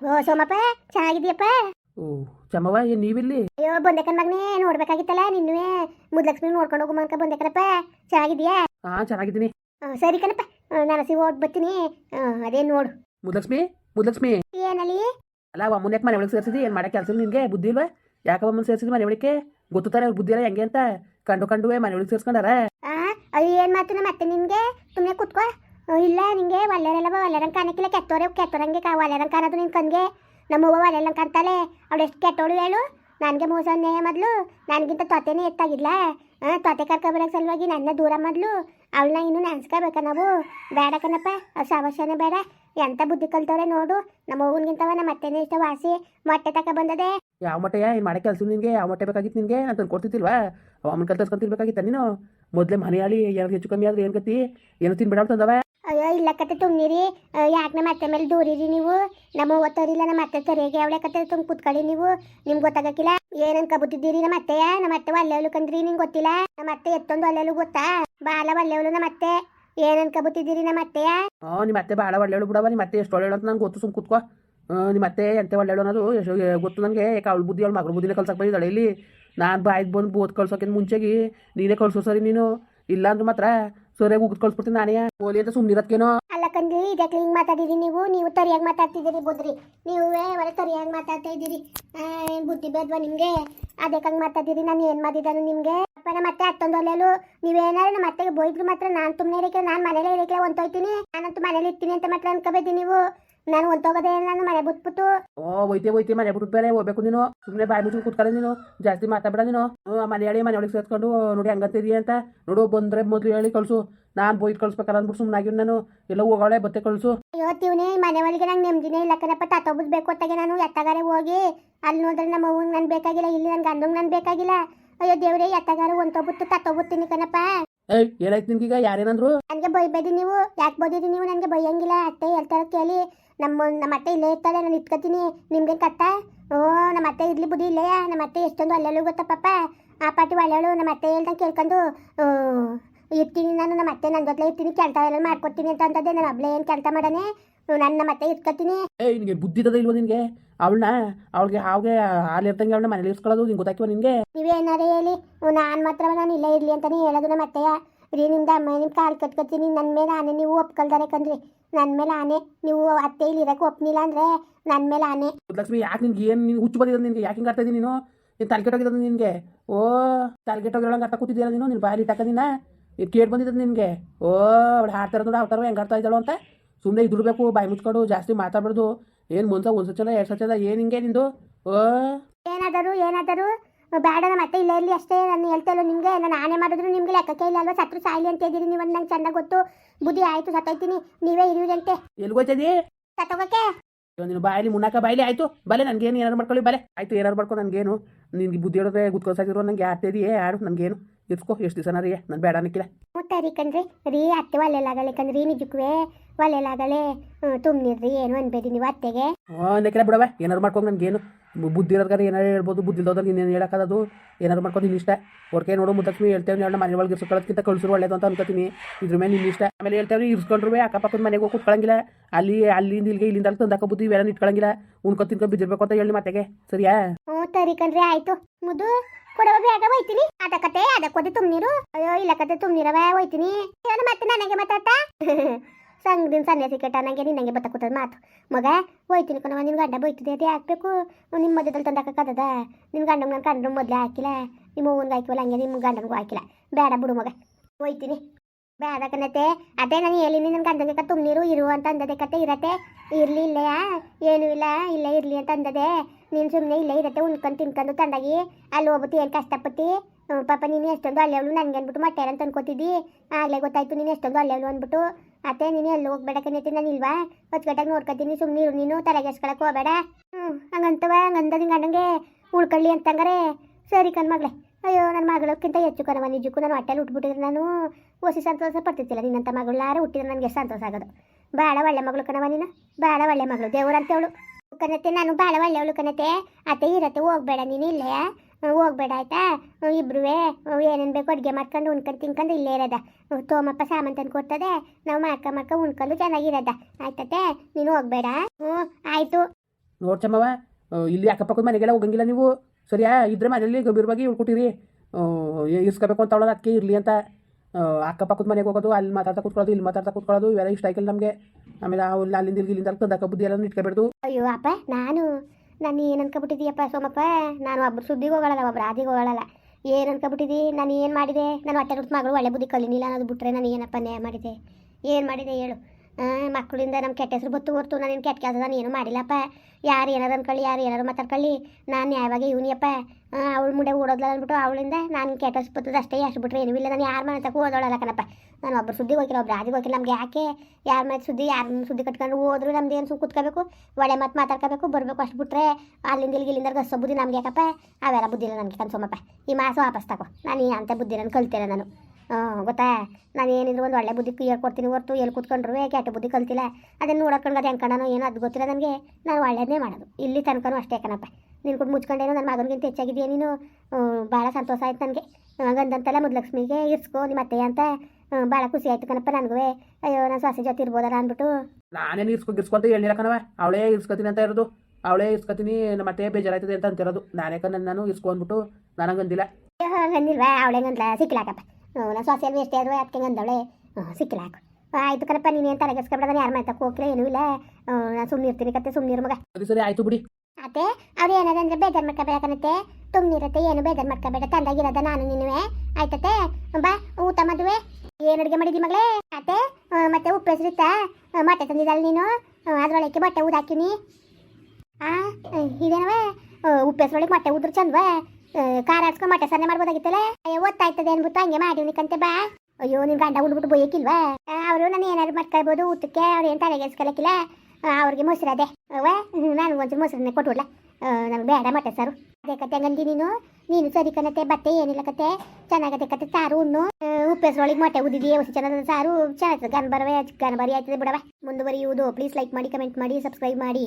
ಓ ಸೋಮಪ್ಪ ಚೆನ್ನಾಗಿದ್ಯಪ್ಪ ಓ ಚಮ್ಮವ್ವ ಏನು ನೀವಿಲ್ಲಿ? ಅಯ್ಯೋ ಬಂದೆಕನ್ ಮಗನೇ ನೋಡ್ಬೇಕಾಗಿತ್ತಲ್ಲ ನಿನ್ನುವೆ ಮುದ್ಲಕ್ಷ್ಮಿ ನೋಡ್ಕೊಂಡು ಹೋಗು ಅನ್ಕ ಬಂದೆಕನಪ್ಪ. ಚೆನ್ನಾಗಿದ್ಯಾ ಹಾ ಚೆನ್ನಾಗಿದ್ದೀನಿ. ಆ, ಸರಿ ಕಣಪ್ಪ. ಆ, ನಾನು ಸಿ ಹೋಗಿ ಬರ್ತೀನಿ. ಆ, ಅದೇ ನೋಡು. ಮುದ್ಲಕ್ಷ್ಮಿ ಮುದ್ಲಕ್ಷ್ಮಿ. ಏನಲ್ಲಿ ಅಲ್ಲ ಅವ ಯಾಕೆ ಮನೆ ಒಳಗೆ ಸೇರಿಸಿದಿ? ಏನು ಮಾಡಕ್ಕೆ ಕೆಲಸ ನಿನಗೆ? ಬುದ್ಧಿ ಇಲ್ವಾ? ಯಾಕೆ ಅಮ್ಮನ ಸೇರಿಸಿದಿ ಮನೆ ಒಳಗೆ ಗೊತ್ತಾರ ಬುದ್ಧಿ ಇಲ್ಲ ಹೆಂಗೆ ಅಂತ? ಕಂಡು ಕಂಡುವೆ ಮನೆ ಒಳಗೆ ಸೇರಿಸ್ಕೊಂಡಾರ? ಆ ಅದು ಏನು ಮಾತು ನಮ್ಮ ಮತ್ತೆ ನಿನ್ಗೆ? ಸುಮ್ಮನೆ ಕುತ್ಕೋ. ಇಲ್ಲ ನಿಂಗೆ ಒಳ್ಳೆಯರೆಲ್ಲ ಒಳ್ಳೆಯರಂಗೆ ಕಾಣಕ್ಕಿಲ್ಲ. ಕೆಟ್ಟೋರೆ ಕೆಟ್ಟೋರಂಗೆ ಕಾ ಒಳ್ಳೆರಂಗೆ ಕಾಣೋದು ನಿನ್ ಕಣ್ಗೆ. ನಮ್ಮ ಅವ್ವ ಒಳ್ಳೆರಂಗೆ ಕಾಣ್ತಾಳೆ. ಅವಳು ಎಷ್ಟು ಕೆಟ್ಟೋಳು ಹೇಳು. ನನಗೆ ಮೋಸ ಅನ್ಯಾಯ ಮೊದಲು. ನನಗಿಂತ ತೊತೆನೇ ಎತ್ತಾಗಿಲ್ಲ ಆ, ತೊತೆ ಕರ್ಕೊಬರಕ್ಕೆ ಸಲುವಾಗಿ ನನ್ನ ದೂರ ಮೊದಲು. ಅವಳನ್ನ ಇನ್ನೂ ನೆನ್ಸ್ಕೋಬೇಕಾ ನಾವು. ಬೇಡ ಕಣಪ್ಪ ಅದು ಸಾವಶ್ಯನೇ ಬೇಡ. ಎಂತ ಬುದ್ಧಿ ಕಲ್ತವ್ರೆ ನೋಡು. ನಮ್ಮ ಅವ್ವನ್ಗಿಂತವ ನಮ್ಮ ಅತ್ತೆನೇ ಇಷ್ಟ ವಾಸಿ. ಮೊಟ್ಟೆ ತಕ ಬಂದದೆ. ಯಾವ ಮೊಟ್ಟೆಯ? ಏನು ಮಾಡೋ ಕೆಲಸ ನಿನಗೆ? ಯಾವ ಮೊಟ್ಟೆ ಬೇಕಾಗಿತ್ತು ನಿನಗೆ? ನಾನು ತಂದು ಕೊಡ್ತಿದ್ದಿಲ್ವಾ ಅವ ಅಮ್ಮನ ಕಲ್ ತರ್ಸ್ಕೊಂತಿರ್ಬೇಕಾಗಿತ್ತ ನೀನು? ಮೊದಲೇ ಮನೆಯಾಳಿ ಆಳಿ ಏನಾದ್ರು ಹೆಚ್ಚು ಕಮ್ಮಿ ಆದ್ರೆ ಏನು ಕತ್ತಿ ಏನು ತಿನ್ಬೇಡ ತಂದವ ಅಯ್ಯೋ, ಇಲ್ಲ ಕತೆ ತುಂಬಿರಿ ಯಾಕೆ ನಮ್ಮ ಅತ್ತೆ ಮೇಲೆ ದೂರಿರಿ ನೀವು? ನಮ್ಮ ಓದ್ತಾರಿಲ್ಲ ತರಿಲ್ಲ ನಮ್ಮ ಅತ್ತೆ ತರಿಗೆ ಅವಳೆ ಕತೆ ತುಂಬ ಕೂತ್ಕೊಳ್ಳಿ ನೀವು. ನಿಮ್ಗೆ ಗೊತ್ತಾಗಕ್ಕಿಲ್ಲ? ಏನ್ ಕಬುತ್ತಿದ್ದೀರಿ ನಮ್ಮ ಅತ್ತೆಯ? ನಮ್ಮ ಅತ್ತೆ ಒಳ್ಳೆಯವಳು ಕಂದ್ರಿ, ನಿಂಗೆ ಗೊತ್ತಿಲ್ಲ? ನಮ್ಮ ಅತ್ತೆ ಎತ್ತೊಂದು ಒಳ್ಳೆಯವಳು ಗೊತ್ತಾ? ಬಾಲ ಒಳ್ಳೆಯವಳು ನಮ್ಮ ಅತ್ತೆ. ಏನ್ ಕಬುತ್ತಿದ್ದೀರಿ ನಮ್ಮ ಅತ್ತೆಯ? ಹ್ಞೂ ನಿಮ್ಮ ಅತ್ತೆ ಭಾಳ ಒಳ್ಳೆಯಳು ಬಿಡವ, ನಿಮ್ಮ ಅತ್ತೆ ಎಷ್ಟು ಒಳ್ಳೆಯಳು ಅಂತ ನಂಗೆ ಗೊತ್ತು ಸುಮ್ ಕೂತ್ಕೋ. ನಿಮ್ಮ ಅತ್ತೆ ಎಂತೆ ಒಳ್ಳೆಯಳು ಅನ್ನೋದು ಎಷ್ಟು ಗೊತ್ತು ನನಗೆ ಯಾಕೆ ಅವಳು ಬುದ್ಧಿ, ಅವಳು ಮಗಳು ಬುದ್ಧಿನೇ ಕಳ್ಸಕ್ಕೆ ಬಂದಿದ್ದಾಳೆ ಇಲ್ಲಿ? ನಾನು ಬಾಯ್ದು ಬಂದು ಬೋದ್ ಕಳ್ಸೋಕ್ಕಿಂತ ಮುಂಚೆಗೆ ನೀನೇ ಕಳ್ಸೋ ಸರಿ ನೀನು. ಇಲ್ಲ ಅಂದ್ರೆ ಮಾತ್ರ ಸರಿಯಾಗಿ ಉಗ್ದು ಕಳ್ಸ್ಬಿಡ್ತೀನಿ ನಾನೇ. ಓಲಿ ಅಂತ ಸುಮ್ಮನಿರತ್ಕೇನೋ ಅಲ್ಲ ಕಂದ್ರಿ ಇದಕ್ಕೆ ಹಿಂಗ್ ಮಾತಾಡಿದಿ ನೀವು? ನೀವು ತರಿಯಾಗಿ ಮಾತಾಡ್ತಿದ್ದೀರಿ ಬುದ್ರಿ. ನೀವೇ ಒಳ್ಳೆ ತರಿಯಾಗಿ ಮಾತಾಡ್ತಾ ಇದ್ದೀರಿ. ಬುದ್ಧಿ ಬೇದ್ವಾ ನಿಮ್ಗೆ? ಅದಕ್ಕೆ ಹಂಗೆ ನಾನು ಏನು ಮಾಡಿದ್ದಾನು ನಿಮ್ಗೆ? ಅಪ್ಪ, ನಮ್ಮ ಅತ್ತೆ ಹತ್ತೊಂದು ಒಲೆಯಲು ನಮ್ಮ ಅತ್ತೆಗೆ ಬೋಯ್ದ್ರು ಮಾತ್ರ ನಾನು ಸುಮ್ಮನೆ ಇರಕ್ಕೆ ನಾನು ಮನೇಲೇ ಇರಕ್ಕೆ ಹೊಂಟೋಯ್ತೀನಿ. ನಾನಂತೂ ಮನೇಲಿ ಇರ್ತೀನಿ ಅಂತ ಮಾತ್ರ ಅನ್ಕೋಬೇಡಿ ನೀವು. ನಾನು ಹೊಂಟೋಗೋದೇ ನಾನು ಮನೆ ಬಿಟ್ಬಿಟ್ಟು. ಓ ಒಯ್ತೆ ಒಯ್ತೆ ಮನೆ ಬಿಟ್ಟು ಬೇರೆ ಹೋಗ್ಬೇಕು ನೀನು. ಸುಮ್ಮನೆ ಬಾಯಿ ಮುಚ್ಚು ಕೂತ್ಕೊಳ್ಳಿ ನೀನು. ಜಾಸ್ತಿ ಮಾತಾಡಬೇಡ ನೀನು. ಮನೆ ಹೇಳಿ ಮನೆ ಒಳಗೆ ಸೇರ್ಕೊಂಡು ನೋಡಿ ಹಂಗಂತಿದೀಯ ಅಂತ. ನೋಡು ಬಂದ್ರೆ ಮೊದಲು ಹೇಳಿ ಕಳಿಸು. ನಾನು ಬೋಯ್ ಕಳ್ಸ್ಬೇಕಲ್ಲ ಅಂದ್ಬಿಟ್ಟು ಸುಮ್ಮನಾಗಿ ನಾನು. ಎಲ್ಲ ಹೋಗೋಳೆ ಬತ್ತೆ ಕಳಿಸು. ಅಯ್ಯೋ ತೀವ್ನಿ ಮನೆ ಒಳಗೆ ನಂಗೆ ನೆಮ್ಮದಿನೇ ಇಲ್ಲ ಕಣಪ್ಪ. ತತ್ತೊಬ್ಬದು ಬೇಕು ಅತ್ತಾಗೆ ನಾನು ಎತ್ತಗಾರೆ ಹೋಗಿ. ಅಲ್ಲಿ ನೋಡಿದ್ರೆ ನಮ್ಮ ಅವ್ವಂಗೆ ನಾನು ಬೇಕಾಗಿಲ್ಲ ಇಲ್ಲಿ ನನ್ನ ಗಂಡಂಗೆ ನಾನು ಬೇಕಾಗಿಲ್ಲ. ಅಯ್ಯೋ ದೇವ್ರೆ ಎತ್ತಗಾರ ಹೊಂಟೋಗ್ಬಿಟ್ಟು ತತ್ತೊಬ್ಬತ್ತೀನಿ ಕಣಪ್ಪ. ಏಯ್ ಏನಾಯ್ತು ನಿನ್ಗೀಗ? ಯಾರೇನಂದ್ರು? ನನಗೆ ಬೈಬೇಡಿ ನೀವು. ಯಾಕೆ ಬೈದಿರಿ ನೀವು? ನನಗೆ ಬೈಯಂಗಿಲ್ಲ. ಅತ್ತೆ ಹೇಳ್ತಾರ ಕೇಳಿ. ನಮ್ಮ ನಮ್ಮ ಅತ್ತೆ ಇಲ್ಲೇ ಇರ್ತಾಳೆ ನಾನು ಇಟ್ಕೊತೀನಿ. ನಿಮ್ಗೆ ಕತ್ತ ಓ ನಮ್ಮ ಅತ್ತೆ ಇರ್ಲಿ ಬುದ್ಧಿ ಇಲ್ಲೇ. ನಮ್ಮ ಅತ್ತೆ ಎಷ್ಟೊಂದು ಅಲ್ಲೆಲ್ಲೂ ಗೊತ್ತಾ ಪಾಪ. ಆ ಪಾಟಿ ಒಳ್ಳೆಳು ನಮ್ಮ ಅತ್ತೆ ಹೇಳ್ದಂಗೆ ಕೇಳ್ಕೊಂಡು ಇರ್ತೀನಿ ನಾನು ನಮ್ಮ ಅತ್ತೆ ನನ್ನ ಜೊತೆ ಇರ್ತೀನಿ ಕೆಲಸ ಎಲ್ಲ ಮಾಡ್ಕೊಡ್ತೀನಿ ಅಂತ ಅಂತಂದೆ ನಾನು ಏನು ಕೆಲಸ ಮಾಡನೆ? ನಾನು ನಮ್ಮ ಅತ್ತೆ ಇಟ್ಕೊತೀನಿ. ಏ ನಿಮಗೆ ಬುದ್ಧಿ ಇದ್ದದ ಇಲ್ವ ನಿನಗೆ? ಅವಳನ್ನ ಅವಳಿಗೆ ಹಾಗೆ ಹಾಲು ಇರ್ತಂಗೆ ಅವಳನ್ನ ಮನೇಲಿ ಇರ್ಸ್ಕೊಳ್ಳೋದು ನಿಂಗೆ ಗೊತ್ತಾಕಿವ ನಿನಗೆ? ನೀವೇನಾರೇ ಹೇಳಿ ನಾನು ಮಾತ್ರ ನಾನು ಇಲ್ಲೇ ಇರಲಿ ಅಂತಾನೆ ಹೇಳೋದು ನಮ್ಮ ಅತ್ತೆಯ. ರೀ ನಿಮ್ದು ಅಮ್ಮ ನಿಮ್ಮ ಕಾಲು ಕಟ್ಕೊತೀನಿ. ನನ್ನ ಮೇಲೆ ಆನೆ ನೀವು ಒಪ್ಕೊಳ್ದಾರೆ ಕಣ್ರಿ. ನನ್ನ ಮೇಲೆ ಆನೆ ನೀವು ಅತ್ತೆ ಇಲ್ಲಿ ಇರಕ್ಕೆ ಒಪ್ನಿಲ್ಲ ಅಂದ್ರೆ ನನ್ನ ಮೇಲೆ ಆನೆ. ಲಕ್ಷ್ಮಿ ಯಾಕೆ ನಿನ್ಗೆ ಏನು ನೀನು ಹುಚ್ಚು ಬಂದಿದ್ದು ನಿನ್ಗೆ? ಯಾಕೆ ಹಿಂಗೆ ಇದ್ದೀನಿ ನೀನು? ನೀನು ತಲೆಕೆಟ್ಟೋಗಿದ್ದು ನಿನಗೆ? ಓ ತಲೆಕೆಟ್ಟೋಗಿರೋಂಗೆ ಅರ್ಥ ಕೂತಿದ್ದೀರ ನೀನು? ನೀನು ಬಾಯಲ್ಲಿ ತಕ್ಕದಿನ ಇದು ಕೇಳಿ ಬಂದಿದ್ದು ನಿನಗೆ? ಓ ಅವಳು ಹಾಡ್ತಾರ ನೋಡಿ ಅವ್ತಾರ ಹೆಂಗೆ ಆಡ್ತಾ ಇದ್ದಾಳು ಅಂತ? ಸುಮ್ಮನೆ ಇದ್ಬಿಡ್ಬೇಕು ಬಾಯಿ ಮುಚ್ಕೊಂಡು ಜಾಸ್ತಿ ಮಾತಾಡ್ಬಾರ್ದು. ಏನು ಮುಂದ ಒಂದು ಸಚಲ ಎರಡು ಸಚಲ ಏನು ಹಿಂಗೆ ನಿಂದು? ಓ. ಏನಾದರೂ ಏನಾದರೂ ಬೇಡ ನಮ್ಮ ಅತ್ತೆ ಇಲ್ಲೇ ಇರಲಿ ಅಷ್ಟೇ. ನಾನು ಹೇಳ್ತಾ ಇಲ್ಲ ನಿಮಗೆ. ನಾನು ಆನೆ ಮಾಡಿದ್ರು ನಿಮಗೆ ಲೆಕ್ಕಕ್ಕೆ ಇಲ್ಲ ಅಲ್ವಾ? ಸತ್ರು ಸಾಯ್ಲಿ ಅಂತ ಇದ್ದೀರಿ ನೀವು ನಂಗೆ ಚೆನ್ನಾಗಿ ಗೊತ್ತು. ಬುದ್ಧಿ ಆಯಿತು ಸತ್ತೋಯ್ತೀನಿ. ನೀವೇ ಇರುವಿರಂತೆ ಎಲ್ಗೋತದಿ ಸತ್ತೋಗಕ್ಕೆ ನೀನು ಬಾಯಲ್ಲಿ ಮುನ್ನಾಕ ಬಾಯಲ್ಲಿ ಆಯಿತು. ಬಲೆ ನನಗೇನು ಏನಾರು ಮಾಡ್ಕೊಳ್ಳಿ ಬಲೆ. ಆಯಿತು ಏನಾರು ಮಾಡ್ಕೊ ನನಗೇನು. ನಿನ್ಗೆ ಬುದ್ಧಿ ಹೇಳಿದ್ರೆ ಗುತ್ಕೊಳ್ಸಾಗಿರೋ ನನಗೆ ಆಡ್ತಿದೆಯೇ ಯಾರು ನನಗೇನು. ಇರ್ಸ್ಕೊ ಎಷ್ಟು ದಿವಸ ರೀ ನಾನು ಬೇಡ ಅನ್ನಕ್ಕಿಲ್ಲ. ಮುತ್ತರಿ ಕಣ್ರಿ. ರೀ ಅತ್ತೆ ಒಲ್ಲೆಲಾಗಲೆ ಕಣ್ರಿ ನಿಜಕ್ಕೂ ಒಲ್ಲೆಲಾಗಲೆ ತುಂಬಿರ್ರಿ ಏನು ಅನ್ಬೇಡಿ ನೀವು ಅತ್ತೆಗೆ. ಹ್ಞೂ ಅನ್ನಕ್ಕಿಲ್ಲ ಬಿಡವ ಏನಾರು ಮಾಡ್ಕೊಂಡು ನನಗೇನು. ಬುದ್ಧಿ ಇರೋದ್ಗಾರ ಏನಾರು ಹೇಳ್ಬೋದು, ಬುದ್ಧಿ ಇಲ್ದೋದ್ರಿಗೆ ಇನ್ನೇನು ಹೇಳೋಕ್ಕದು ಏನಾರು ಮಾಡ್ಕೊಂಡು ಇಷ್ಟ. ಹೊರಕೆ ನೋಡು ಮುದ್ದಕ್ಕೆ ಹೇಳ್ತೇವೆ ನಾನು ಮನೆ ಒಳಗೆ ಇರ್ಸ್ಕೊಳ್ಳೋದಕ್ಕಿಂತ ಕಳಿಸ್ರು ಒಳ್ಳೇದು ಅಂತ ಅನ್ಕೋತೀನಿ. ಇದ್ರ ಮೇಲೆ ಇಷ್ಟ. ಆಮೇಲೆ ಹೇಳ್ತೇವೆ ಇರ್ಸ್ಕೊಂಡ್ರು ಅಕ್ಕಪಕ್ಕದ ಮನೆಗೆ ಹೋಗಿ ಕುತ್ಕೊಳ್ಳಂಗಿಲ್ಲ ಅಲ್ಲಿ, ಅಲ್ಲಿಂದ ಇಲ್ಲಿಗೆ ಇಲ್ಲಿಂದ ಅಲ್ಲಿ ತಂದಾಕ ಬುದ್ಧಿ, ಇವೆಲ್ಲ ಇಟ್ಕೊಳ್ಳಂಗಿಲ್ಲ ಉಣ್ಕೊ, ತಿನ್ಕೊ, ಬಿದ್ದಿರ್ಬೇಕು ಅಂತ ಹೇಳಿ ಮತ್ತೆ ಸರಿಯಾ? ಹ್ಞೂ ತರಿ ಕಣ್ರಿ, ಆಯ್ತು. ಮುದು ಕೊಡವ ಬೇಗ ಹೋಯ್ತೀನಿ. ಅದಕ್ಕತೆ ಅದಕ್ಕೋದಿ ತುಂಬ್ನೀರು ಅಯ್ಯೋ, ಇಲ್ಲ ಕತೆ ತುಂಬ್ನೀರವ ಹೋಯ್ತೀನಿ. ಏನು ಮತ್ತೆ ನನಗೆ ಮಾತಾಡ್ತಾ? ಸಂಗದಿನ ಸನ್ಯಾಸಿ ನಂಗೆ ನಿನ್ನಂಗೆ ಬತ್ತಕೂತದ ಮಾತು. ಮಗ, ಹೋಯ್ತೀನಿ ಕಣವ ನಿನ್ನ ಗಂಡ ಬೈತದೆ ಅದು ಹಾಕ್ಬೇಕು ನಿಮ್ಮ ಮಧ್ಯದಲ್ಲಿ ತಂದಾಕದ ನಿನ್ನ ಗಂಡಂಗೆ ನನ್ನ ಕಂಡ್ರು ಮೊದಲೇ ಹಾಕಿಲ್ಲ? ನಿಮ್ಮ ಅವ್ವನ್ಗೆ ಹಾಕಿವಲ್ಲ, ಹಂಗೆ ನಿಮ್ಮ ಗಂಡನಿಗೂ ಹಾಕಿಲ್ಲ. ಬೇಡ ಬಿಡು ಮಗ, ಹೋಯ್ತೀನಿ. ಬೇಡ ಕಣತೆ ಅದೇ ನಾನು ಹೇಳಿನಿ ನನ್ನ ತುಂಬ ನೀರು ಇರು ಅಂತ ಅಂದದೆ, ಕತೆ ಇರತ್ತೆ. ಇರಲಿ ಇಲ್ಲಯಾ ಏನೂ ಇಲ್ಲ ಇಲ್ಲ ಇರ್ಲಿ ಅಂತ ಅಂದದೆ. ನೀನು ಸುಮ್ಮನೆ ಇಲ್ಲೇ ಇರತ್ತೆ, ಉಣ್ಕೊಂಡು ತಿನ್ಕೊಂಡು ತಂದಾಗಿ. ಅಲ್ಲಿ ಹೋಗ್ಬಿಟ್ಟು ಏನು ಕಷ್ಟಪಟ್ಟು? ಪಾಪ ನೀನು ಎಷ್ಟೊಂದು ಅಲ್ಲೆವಳು ನನಗೆ ಅಂದ್ಬಿಟ್ಟು ಮೊಟ್ಟೆ ಅಂತ ಅನ್ಕೋತಿದ್ದಿ ಆಗಲೇ ಗೊತ್ತಾಯ್ತು, ನೀನು ಎಷ್ಟೊಂದು ಅಲ್ಲೆವಳು ಅಂದ್ಬಿಟ್ಟು. ಅತ್ತೆ, ನೀನು ಎಲ್ಲಿ ಹೋಗ್ಬೇಡ ಕಣೈತಿ ನಾನು ಇಲ್ವಾ? ಹೊಚ್ಕಟ್ಟಾಗಿ ನೋಡ್ಕೊತೀನಿ ಸುಮ್ಮನೆ ಇರು ನೀನು ತಲೆಗೆಸ್ಕೊಳಕ್ಕೆ ಹೋಗಬೇಡ. ಹ್ಞೂ ಹಂಗಂತವ, ಹಂಗಂದ ನಿಂಗೆ ಅಣ್ಣಂಗೆ ಉಳ್ಕೊಳ್ಳಿ ಅಂತಂಗಾರೆ. ಸರಿ ಕಣ್ ಮಗಳೇ. ಅಯ್ಯೋ ನನ್ನ ಮಗಳಕ್ಕಿಂತ ಹೆಚ್ಚು ಕಣವ ನಿಜಕ್ಕೂ ನಾನು ಹೊಟ್ಟೆಲಿ ಉಟ್ಬಿಟ್ಟಿದ್ರೆ ನಾನು ಹೊಸಿ ಸಂತೋಷ ಪಡ್ತಿದ್ದಿಲ್ಲ ನಿನ್ನಂಥ ಮಗಳಾರು ಹುಟ್ಟಿದ್ರೆ ನನಗೆ ಸಂತೋಷ ಆಗೋದು. ಭಾಳ ಒಳ್ಳೆ ಮಗಳು ಕಣವ ನೀನು. ಭಾಳ ಒಳ್ಳೆ ಮಗಳು ದೇವ್ರಂತೇವಳು ಕಣತೆ ನಾನು ಭಾಳ ಒಳ್ಳೆಯವಳು ಕಣತೆ ಅತ್ತೆ ಇರತ್ತೆ ಹೋಗ್ಬೇಡ ನೀನು ಇಲ್ಲೇ. ಹೋಗ್ಬೇಡ ಆಯ್ತಾ? ಇಬ್ರು ಏನೇನು ಬೇಕು ಅಡುಗೆ ಮಾಡ್ಕೊಂಡು ಉಣ್ಕೊಂಡು ತಿನ್ಕೊಂಡು ಇಲ್ಲೇ ಇರೋದ. ತೋಮಪ್ಪ ಸಾಮಾನು ತಂದು ಕೊಡ್ತದೆ. ನಾವು ಮಾಡ್ಕೊ ಮಾಡ್ಕೊ ಉಣ್ಕೊಂಡು ಚೆನ್ನಾಗಿರೋದ. ಆಯ್ತತೆ? ನೀನು ಹೋಗ್ಬೇಡ. ಹ್ಞೂ ಆಯಿತು. ನೋಡ್ತಮ್ಮವ ಇಲ್ಲಿ ಅಕ್ಕಪಕ್ಕದ ಮನೆಗೆಲ್ಲ ಹೋಗಂಗಿಲ್ಲ ನೀವು. ಸರಿಯಾ? ಇದ್ರೆ ಮನೇಲಿ ಗಂಭೀರವಾಗಿ ಉಳ್ಕೊಟ್ಟಿರಿ. ಇರ್ಸ್ಕೋಬೇಕು ಅಂತ ಅವಳೋದು ಅದಕ್ಕೆ ಇರಲಿ ಅಂತ. ಅಕ್ಕಪಕ್ಕದ ಮನೆಗೆ ಹೋಗೋದು ಅಲ್ಲಿ ಮಾತಾಡ್ತಾ ಕೂತ್ಕೊಳ್ಳೋದು ಇಲ್ಲಿ ಮಾತಾಡ್ತಾ ಕೂತ್ಕೊಳ್ಳೋದು ಇವೆಲ್ಲ ಇಷ್ಟ ಆಗಿಲ್ಲ ನಮಗೆ. ಆಮೇಲೆ ಅಲ್ಲಿಂದ ಇಲ್ಲಿ ಇಲ್ಲಿಂದ ತಂದಕ್ಕ ಬುದ್ಧಿ ಎಲ್ಲ ಇಟ್ಕೊಬೇಡ್ದು. ಅಯ್ಯೋ ಅಪ್ಪ ನಾನು ನಾನು ಏನು ಅನ್ಕೊಬಿಟ್ಟಿದ್ದೀಯಪ್ಪ ಸೋಮಪ್ಪ? ನಾನು ಒಬ್ಬರು ಸುದ್ದಿಗೆ ಹೋಗೋಲ್ಲ ಒಬ್ಬರು ಆದಿಗೆ ಹೋಗೋಲ್ಲ ಏನು ಅನ್ಕೊಬಿಟ್ಟಿದ್ದಿ ನಾನು ಏನು ಮಾಡಿದೆ? ನಾನು ಹೊಟ್ಟೆ ಮಗಳು ಒಳ್ಳೆ ಬುದ್ಧಿ ಕಲಿನಿಲ್ಲ ಅನ್ನೋದು ಬಿಟ್ಟರೆ ನಾನು ಏನಪ್ಪ ನ್ಯಾಯ ಮಾಡಿದೆ? ಏನು ಮಾಡಿದೆ ಹೇಳು. ಮಕ್ಕಳಿಂದ ನಮ್ಮ ಕೆಟ್ಟ ಹೆಸರು ಬತ್ತು ಹೊರ್ತು ಏನು ಕೆಟ್ಟ ನಾನು ಏನು ಮಾಡಿಲ್ಲಪ್ಪ. ಯಾರು ಏನಾರು ಅನ್ಕೊಳ್ಳಿ, ಯಾರು ಏನಾರು ಮಾತಾಡ್ಕೊಳ್ಳಿ. ನಾನು ಯಾವಾಗ ಇವನಿಯಪ್ಪ. ಅವಳು ಮುಂಡೆ ಓಡೋದ್ಲ ಅಂದ್ಬಿಟ್ಟು ಅವಳಿಂದ ನಾನು ಕೆಟ್ಟ ಹೆಸರು ಬತ್ತದ ಅಷ್ಟೇ ಅಷ್ಟು ಬಿಟ್ಟರೆ ಏನೂ ಇಲ್ಲ. ನಾನು ಯಾರು ಮನೆ ತಕ್ಕ ಓದೋಳಲ್ಲ ಕಣಪ್ಪ. ನಾನು ಒಬ್ಬರು ಸುದ್ದಿ ಹೋಗಿಲ್ಲ ಒಬ್ಬರು ರಾಜಿಗೆ ಹೋಗಿಲ್ಲ ನಮ್ಗೆ ಯಾಕೆ ಯಾರ ಮನೆ ಸುದ್ದಿ, ಯಾರ ಸುದ್ದಿ ಕಟ್ಕೊಂಡು ಹೋದ್ರು ನಮ್ದು ಏನು ಸುಮ್ ಕೂತ್ಕೋಬೇಕು, ಒಳ್ಳೆ ಮತ್ತೆ ಮಾತಾಡ್ಕೋಬೇಕು, ಬರಬೇಕು ಅಷ್ಟು ಬಿಟ್ರೆ ಅಲ್ಲಿಂದ ಇಲ್ಲಿಗೆ ಇಲ್ಲಿಂದ ಗಸ್ಸ ಬುದ್ಧಿ ನಮ್ಗೆ ಯಾಕಪ್ಪ? ಅವೆಲ್ಲ ಬುದ್ಧಿ ಇಲ್ಲ ನನಗೆ ಕನ್ಸೋಮಪ್ಪ ಈ ಮಾಸ ವಾಪಸ್ ತಗೋ. ನಾನು ಅಂಥ ಬುದ್ಧಿ ನಾನು ಕಲ್ತೇನೆ ನಾನು. ಗೊತ್ತಾ? ನಾನು ಏನಿದ್ರು ಒಂದು ಒಳ್ಳೆ ಬುದ್ಧಿ ಹೇಳ್ಕೊಡ್ತೀನಿ ಹೊರ್ತು ಎಲ್ಲಿ ಕೂತ್ಕೊಂಡ್ರು ಕೆಟ್ಟ ಬುದ್ಧಿ ಕಲ್ತಿಲ್ಲ. ಅದನ್ನು ನೋಡೋಕೊಂಡು ಅದು ಹೆಂಗೆ ಏನೋ ಅದು ಗೊತ್ತಿಲ್ಲ ನನಗೆ. ನಾನು ಒಳ್ಳೇದನ್ನೇ ಮಾಡೋದು. ಇಲ್ಲಿ ತನಕನೂ ಅಷ್ಟೇ ಕಣಪ್ಪ. ನೀನು ಕೂಡ ಮುಚ್ಕೊಂಡೇನೋ ನನ್ನ ಮಗನಿಗಿಂತ ಹೆಚ್ಚಾಗಿದೆಯಾ ನೀನು? ಭಾಳ ಸಂತೋಷ ಆಯ್ತು ನನಗೆ. ಹಂಗಂತಲ್ಲ ಮುದ್ಲಕ್ಷ್ಮಿಗೆ ಇರ್ಸ್ಕೊ ನಿಮ್ಮ ಅತ್ತೆ ಅಂತ. ಭಾಳ ಖುಷಿ ಆಯ್ತು ಕಣಪ್ಪ ನನಗೂ ಅಯ್ಯೋ ನಾನು ಸೊಸೆ ಜೊತೆ ಇರ್ಬೋದಲ್ಲ ಅಂದ್ಬಿಟ್ಟು. ನಾನೇನು ಇರ್ಸ್ಕೊ ಇರ್ಸ್ಕೊಂತ ಹೇಳಿಲ್ಲ ಕಣವ ಅವಳೇ ಇರ್ಸ್ಕೊತೀನಿ ಅಂತ ಇರೋದು. ಅವಳೇ ಇರ್ಸ್ಕೊತೀನಿ ಅತ್ತೆ ಬೇಜಾರಾಯ್ತದೆ ಅಂತ ಅಂತಿರೋದು. ನಾನೇ ಕಣ್ಣು ನಾನು ಇರ್ಸ್ಕೊ ಅಂದ್ಬಿಟ್ಟು ನನಗಂದಿಲ್ಲ ಅಯ್ಯೋ ಅವಳೆ ಗಂದ್ಲ ಸಿಕ್ಕಿಲಾಕಪ್ಪ ನಾನು ಸೊಸೆಯಲ್ಲಿ ಎಷ್ಟೇ ಯಾಕೆ ಅಂದವಳೆ ಸಿಕ್ಕಿಲ್ಲ ಸಿಕ್ಕಿಲಾಕು ಆಯ್ತು ಕಣಪ್ಪ ನೀನೇನು ತಲೆಗೆಸ್ಕೊಬೇಡ ನಾನು ಯಾರ ಮಾಡ್ತಾ ಕೋಕ್ರೆ ಏನೂ ಇಲ್ಲ. ನಾನು ಸುಮ್ಮನೆ ಇರ್ತೀನಿ ಕತ್ತೆ ಸುಮ್ಮನೆ ಮಗ. ಅದು ಸರಿ ಆಯ್ತು ಬಿಡಿ. ಅತ್ತೆ ಅವ್ರು ಏನಾದಂದ್ರೆ ಬೇಜಾರು ಮಾಡ್ಕೋಬೇಕನ್ನತ್ತೆ ತುಮ್ನಿರತ್ತೆ ಏನು ಬೇಜಾರು ಮಾಡ್ಕೋಬೇಡ. ತಂದಾಗಿರೋದ ನಾನು ನೀನುವೆ ಆಯ್ತತೆ ಬಾ ಊಟ ಮದುವೆ ಏನು ಅಡುಗೆ ಮಾಡಿದಿ ಮಗಳೇ? ಅತ್ತೆ ಮತ್ತೆ ಉಪ್ಪು ಹೆಸರಿತ್ತ? ಮೊಟ್ಟೆ ತಂದಿದ್ದಲ್ಲ ನೀನು? ಅದ್ರೊಳಕ್ಕೆ ಬಟ್ಟೆ ಊದಾಕಿನಿ ಆ ಇದೇನವ ಉಪ್ಪು ಹೆಸರೊಳಗೆ ಮೊಟ್ಟೆ ಉದ್ರ ಚಂದ್ವ? ಖಾರ ಹಾಕ್ಸ್ಕೊಂಡು ಮೊಟ್ಟೆ ಸನ್ನೆ ಮಾಡ್ಬೋದಾಗಿತ್ತಲ್ಲ? ಅಯ್ಯೋ ಇರ್ತದೆ ಅನ್ಬಿಟ್ಟು ಹಂಗೆ ಮಾಡಿವ್ನಿಕಂತೆ ಬಾ. ಅಯ್ಯೋ, ನಿನ್ ಗಂಡ ಉಂಡ್ಬಿಟ್ಟು ಬೋಯಕ್ಕಿಲ್ವಾ ಅವರು ನಾನು ಏನಾದ್ರು ಮಾಡ್ಕೊಳ್ಬೋದು, ಊಟಕ್ಕೆ ಅವ್ರು ಏನು ತಲೆಗೆಸ್ಕೊಳಕ್ಕಿಲ್ಲ ಅವ್ರಿಗೆ ಮೊಸರದೆ. ಅವ್ವ ನಾನು ಒಂಚೂರು ಮೊಸರನ್ನೇ ಕೊಟ್ಬಿಡ್ಲ ನಮ್ಗೆ ಬೇಡ ಮಟೆ ಸಾರು. ಅದೇ ಕತೆ ಹಂಗಂದಿ ನೀನು. ನೀನು ಸರಿ ಕನತೆ ಬಟ್ಟೆ ಏನಿಲ್ಲ ಕತೆ. ಚೆನ್ನಾಗತ್ತೆ ಕತೆ, ಸಾರು, ಉಣ್ಣು. ಉಪ್ಪೆಸ್ರೊಳಗೆ ಮೊಟ್ಟೆ ಉದ್ದಿದೆಯೇ ಹೊಸ ಚೆನ್ನಾದ ಸಾರು. ಚೆನ್ನಾಗ್ತದೆ ಗನ್ ಬರವೆ, ಗನ್ ಬರಿ ಆಯ್ತದೆ ಬಿಡವ ಮುಂದುವರಿಯುವುದು ಪ್ಲೀಸ್ ಲೈಕ್ ಮಾಡಿ ಕಮೆಂಟ್ ಮಾಡಿ ಸಬ್ಸ್ಕ್ರೈಬ್ ಮಾಡಿ.